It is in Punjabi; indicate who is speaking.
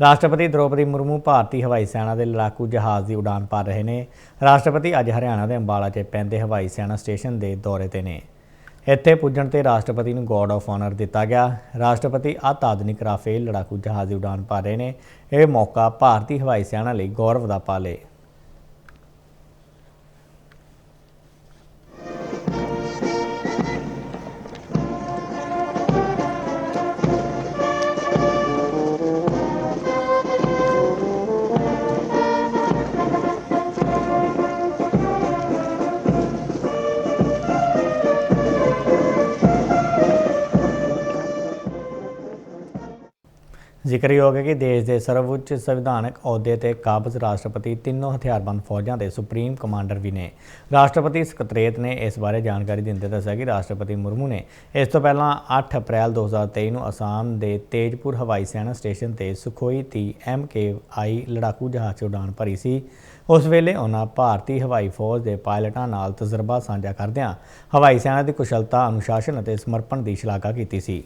Speaker 1: ਰਾਸ਼ਟਰਪਤੀ ਦ੍ਰੋਪਦੀ ਮੁਰਮੂ ਭਾਰਤੀ ਹਵਾਈ ਸੈਨਾ ਦੇ ਲੜਾਕੂ ਜਹਾਜ਼ ਦੀ ਉਡਾਨ ਭਰ ਰਹੇ ਨੇ। ਰਾਸ਼ਟਰਪਤੀ ਅੱਜ ਹਰਿਆਣਾ ਦੇ ਅੰਬਾਲਾ 'ਚ ਪੈਂਦੇ ਹਵਾਈ ਸੈਨਾ ਸਟੇਸ਼ਨ ਦੇ ਦੌਰੇ ਤੇ ਨੇ। ਇੱਥੇ ਪੁੱਜਣ ਤੇ ਰਾਸ਼ਟਰਪਤੀ ਨੂੰ ਗਾਰਡ ਆਫ ਆਨਰ ਦਿੱਤਾ ਗਿਆ। ਰਾਸ਼ਟਰਪਤੀ ਅਤ ਆਧੁਨਿਕ ਰਾਫੇਲ ਲੜਾਕੂ ਜਹਾਜ਼ ਦੀ ਉਡਾਨ ਭਰ ਰਹੇ ਨੇ। ਇਹ ਮੌਕਾ ਭਾਰਤੀ ਹਵਾਈ ਸੈਨਾ ਲਈ ਗੌਰਵ ਦਾ ਪਲ। ਜ਼ਿਕਰਯੋਗ ਹੈ ਕਿ ਦੇਸ਼ ਦੇ ਸਰਵਉੱਚ ਸੰਵਿਧਾਨਕ ਅਹੁਦੇ ਤੇ ਕਾਬਜ਼ ਰਾਸ਼ਟਰਪਤੀ ਤਿੰਨੋਂ ਹਥਿਆਰਬੰਦ ਫੌਜਾਂ ਦੇ ਸੁਪਰੀਮ ਕਮਾਂਡਰ ਵੀ ਨੇ। ਰਾਸ਼ਟਰਪਤੀ ਸਕੱਤਰੇਤ ਨੇ ਇਸ ਬਾਰੇ ਜਾਣਕਾਰੀ ਦਿੰਦੇ ਦੱਸਿਆ ਕਿ ਰਾਸ਼ਟਰਪਤੀ ਮੁਰਮੂ ਨੇ ਇਸ ਤੋਂ ਪਹਿਲਾਂ 8 ਅਪ੍ਰੈਲ 2023 ਨੂੰ ਅਸਾਮ ਦੇ ਤੇਜਪੁਰ ਹਵਾਈ ਸੈਨਾ ਸਟੇਸ਼ਨ ਤੇ ਸੁਖੋਈ 30 MKI ਲੜਾਕੂ ਜਹਾਜ਼ 'ਚ ਉਡਾਨ ਭਰੀ ਸੀ। ਉਸ ਵੇਲੇ ਉਹਨਾਂ ਭਾਰਤੀ ਹਵਾਈ ਫੌਜ ਦੇ ਪਾਇਲਟਾਂ ਨਾਲ ਤਜਰਬਾ ਸਾਂਝਾ ਕਰਦਿਆਂ ਹਵਾਈ ਸੈਨਾ ਦੀ ਕੁਸ਼ਲਤਾ, ਅਨੁਸ਼ਾਸਨ ਅਤੇ ਸਮਰਪਣ ਦੀ ਸ਼ਲਾਘਾ ਕੀਤੀ ਸੀ।